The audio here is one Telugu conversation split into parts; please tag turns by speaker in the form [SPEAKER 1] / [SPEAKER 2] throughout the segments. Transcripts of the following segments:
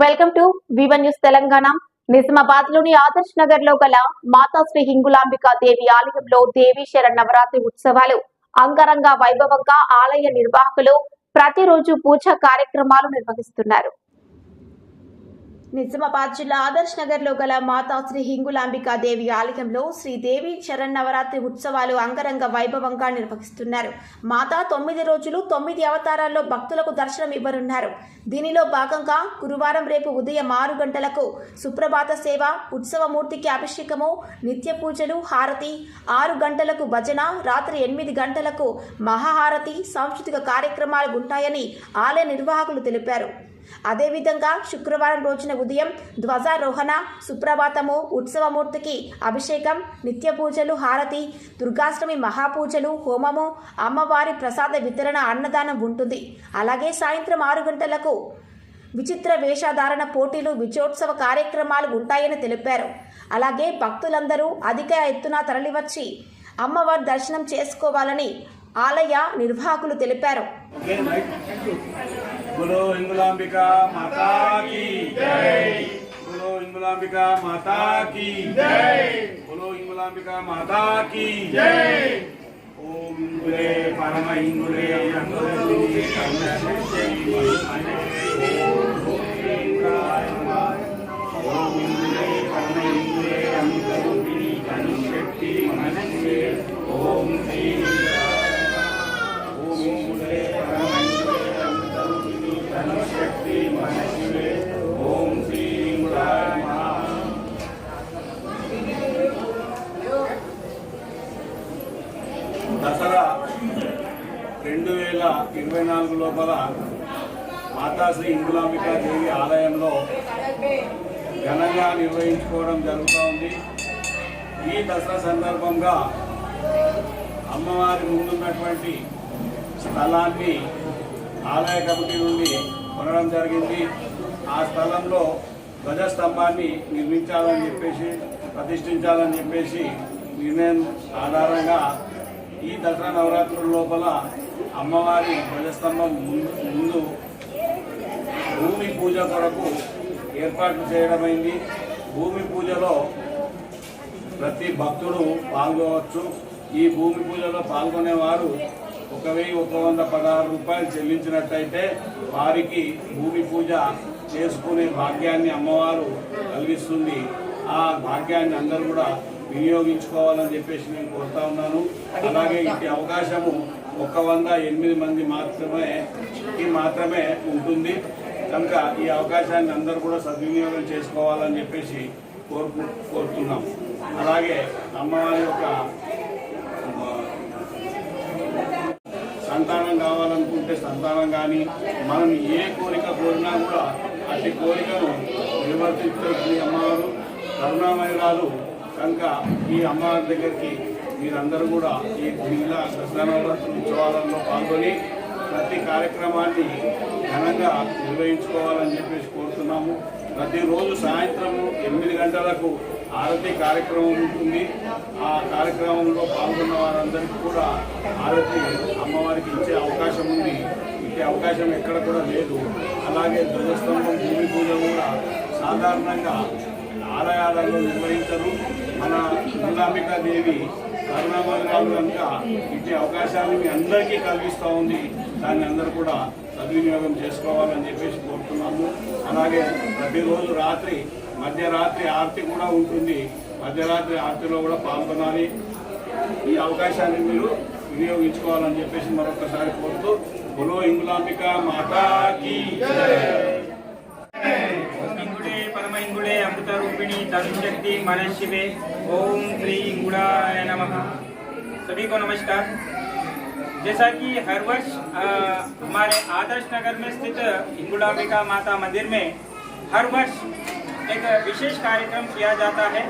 [SPEAKER 1] Welcome to వివన్ news Telangana. నిజామాబాద్లోని ఆదర్శ్ నగర్లో గల మాతా శ్రీ హింగులాంబికా దేవి ఆలయంలో దేవీ శరణ్ నవరాత్రి ఉత్సవాలు అంగరంగ వైభవంగా ఆలయ నిర్వాహకులు ప్రతిరోజు పూజా కార్యక్రమాలు నిర్వహిస్తున్నారు. నిజామాబాద్ జిల్లా ఆదర్శ్ నగర్లో గల మాతా శ్రీ హింగులాంబికా దేవి ఆలయంలో శ్రీదేవి శరణ్ నవరాత్రి ఉత్సవాలు అంగరంగ వైభవంగా నిర్వహిస్తున్నారు. మాతా తొమ్మిది రోజులు తొమ్మిది అవతారాల్లో భక్తులకు దర్శనం ఇవ్వనున్నారు. దీనిలో భాగంగా గురువారం రేపు ఉదయం ఆరు గంటలకు సుప్రభాత సేవ ఉత్సవమూర్తికి అభిషేకము నిత్య పూజలు హారతి ఆరు గంటలకు భజన రాత్రి ఎనిమిది గంటలకు మహాహారతి సాంస్కృతిక కార్యక్రమాలు ఉంటాయని ఆలయ నిర్వాహకులు తెలిపారు. అదేవిధంగా శుక్రవారం రోజున ఉదయం ధ్వజారోహణ సుప్రభాతము ఉత్సవమూర్తికి అభిషేకం నిత్య పూజలు హారతి దుర్గాష్టమి మహాపూజలు హోమము అమ్మవారి ప్రసాద వితరణ అన్నదానం ఉంటుంది. అలాగే సాయంత్రం ఆరు గంటలకు విచిత్ర వేషధారణ పోటీలు విజయోత్సవ కార్యక్రమాలు ఉంటాయని తెలిపారు. అలాగే భక్తులందరూ అధిక ఎత్తున తరలివచ్చి అమ్మవారి దర్శనం చేసుకోవాలని ఆలయ నిర్వాహకులు తెలిపారు.
[SPEAKER 2] बोलो हिंगुलांबिका माता की जय बोलो हिंगुलांबिका माता की जय बोलो हिंगुलांबिका माता की जय ओम हिंगुले परम हिंगुले हिंगुले ओम వేల ఇరవై నాలుగు లోపల మాతాశ్రీ ఇందులాంబికా దేవి ఆలయంలో ఘనంగా నిర్వహించుకోవడం జరుగుతూ ఉంది. ఈ దసరా సందర్భంగా అమ్మవారి ముందున్నటువంటి స్థలాన్ని ఆలయ కమిటీ నుండి కొనడం జరిగింది. ఆ స్థలంలో ధ్వజస్తంభాన్ని నిర్మించాలని చెప్పేసి ప్రతిష్ఠించాలని చెప్పేసి నిర్ణయం ఆధారంగా ఈ దసరా నవరాత్రుల లోపల అమ్మవారి ధ్వజస్తంభం ముందు ముందు భూమి పూజ కొరకు ఏర్పాట్లు చేయడమైంది. భూమి పూజలో ప్రతి భక్తుడు పాల్గొనవచ్చు ఈ భూమి పూజలో పాల్గొనేవారు ఒక వెయ్యి ఒక వంద పదహారు రూపాయలు చెల్లించినట్టయితే వారికి భూమి పూజ చేసుకునే భాగ్యాన్ని అమ్మవారు కలిగిస్తుంది. ఆ భాగ్యాన్ని అందరూ కూడా వినియోగించుకోవాలని చెప్పేసి నేను కోరుతా ఉన్నాను. అలాగే ఇటు అవకాశము ఒక వంద ఎనిమిది మంది మాత్రమే మాత్రమే ఉంటుంది. కనుక ఈ అవకాశాన్ని అందరూ కూడా సద్వినియోగం చేసుకోవాలని చెప్పేసి కోరుకు కోరుతున్నాం. అలాగే అమ్మవారి యొక్క సంతానం కావాలనుకుంటే సంతానం కానీ మనం ఏ కోరిక కోరినా కూడా అతి కోరికను నిర్వర్తించే అమ్మవారు కరుణామయురాలు. కనుక ఈ అమ్మవారి దగ్గరికి మీరందరూ కూడా ఈ జిల్లా దసరా ఉత్సవాలలో పాల్గొని ప్రతి కార్యక్రమాన్ని ఘనంగా నిర్వహించుకోవాలని చెప్పేసి కోరుతున్నాము. ప్రతిరోజు సాయంత్రం ఎనిమిది గంటలకు ఆరతి కార్యక్రమం ఉంటుంది. ఆ కార్యక్రమంలో పాల్గొన్న వారందరికీ కూడా ఆరతి అమ్మవారికి ఇచ్చే అవకాశం ఉంది. ఇచ్చే అవకాశం ఎక్కడ కూడా లేదు. అలాగే ధ్వజస్తంభం భూమి పూజ కూడా సాధారణంగా ఆలయాలలో నిర్వహించరు. మన దేవి కరోనాబాద్ కాలు ఇచ్చే అవకాశాన్ని మీ అందరికీ కల్పిస్తూ ఉంది. దాన్ని అందరూ కూడా సద్వినియోగం చేసుకోవాలని చెప్పేసి కోరుతున్నాము. అలాగే ప్రతిరోజు రాత్రి మధ్యరాత్రి ఆర్తి కూడా ఉంటుంది. మధ్యరాత్రి ఆర్తిలో కూడా పాల్గొనాలి. ఈ అవకాశాన్ని మీరు వినియోగించుకోవాలని చెప్పేసి మరొకసారి కోరుతూ బులో ఇంగులాంబిక మాతాకి
[SPEAKER 3] ఇంగుడే పరమ ఇంగుడే అమృత రూపిణి తరుణ శక్తి మనశివే ओम श्री इंगुड़ाय नमः। सभी को नमस्कार। जैसा कि हर वर्ष हमारे आदर्श नगर में स्थित इंगुड़ाम्बिका माता मंदिर में हर वर्ष एक विशेष कार्यक्रम किया जाता है।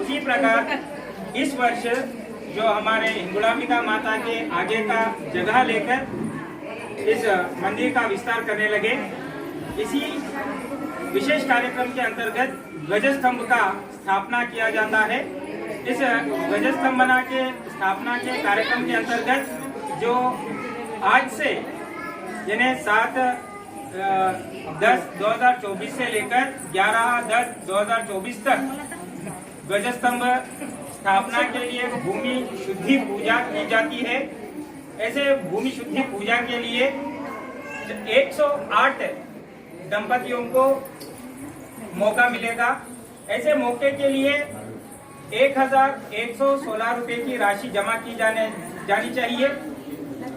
[SPEAKER 3] उसी प्रकार, इस वर्ष जो हमारे इंगुड़ाम्बिका माता के आगे का जगह लेकर इस मंदिर का विस्तार करने लगे, इसी विशेष कार्यक्रम के अंतर्गत ध्वज स्तंभ का स्थापना किया जाता है। इस ध्वज स्तंभना के, स्थापना के कार्यक्रम के अंतर्गत जो आज से, यानी सात दस दो हज़ार चौबीस से लेकर ग्यारह दस दो हज़ार चौबीस तक ध्वजस्तंभ स्थापना के लिए भूमि शुद्धि पूजा की जाती है। ऐसे भूमि शुद्धि पूजा के लिए 108 दंपतियों को मौका मिलेगा। ऐसे मौके के लिए एक हज़ार एक सौ सोलह रुपए की राशि जमा की जाने, जानी चाहिए।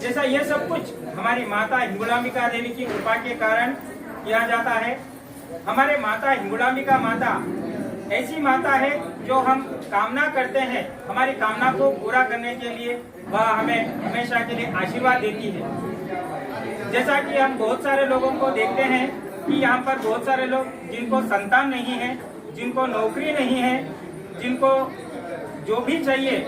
[SPEAKER 3] जैसा यह सब कुछ हमारी माता हिंगुलाम्बिका देवी की कृपा के कारण किया जाता है। हमारे माता हिंगुलाम्बिका माता ऐसी माता है जो हम कामना करते हैं। हमारी कामना को पूरा करने के लिए वह हमें हमेशा के लिए आशीर्वाद देती है। जैसा कि हम बहुत सारे लोगों को देखते हैं कि यहाँ पर बहुत सारे लोग जिनको संतान नहीं है, जिनको नौकरी नहीं है, जिनको जो भी चाहिए,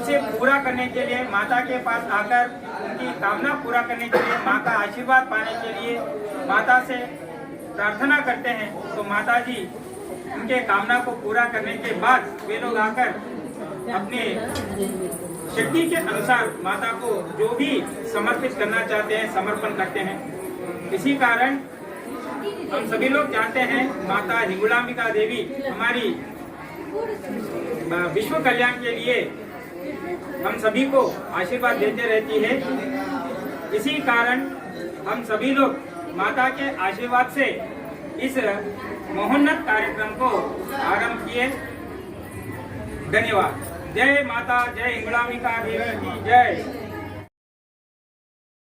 [SPEAKER 3] उसे पूरा करने के लिए, माता के पास आकर उनकी कामना पूरा करने के लिए, माँ का आशीर्वाद पाने के लिए माता से प्रार्थना करते हैं तो माता जी उनके कामना को पूरा करने के बाद वे लोग आकर अपने शक्ति के अनुसार माता को जो भी समर्पित करना चाहते हैं, समर्पण करते हैं। इसी कारण हम सभी लोग जानते हैं, माता हिंगुलाम्बिका देवी हमारी विश्व कल्याण के लिए हम सभी को आशीर्वाद देते रहती है। इसी कारण हम सभी लोग माता के आशीर्वाद से इस मोहन्नत कार्यक्रम को आरंभ किए। धन्यवाद। जय माता, जय इंगलामिका देवी की जय।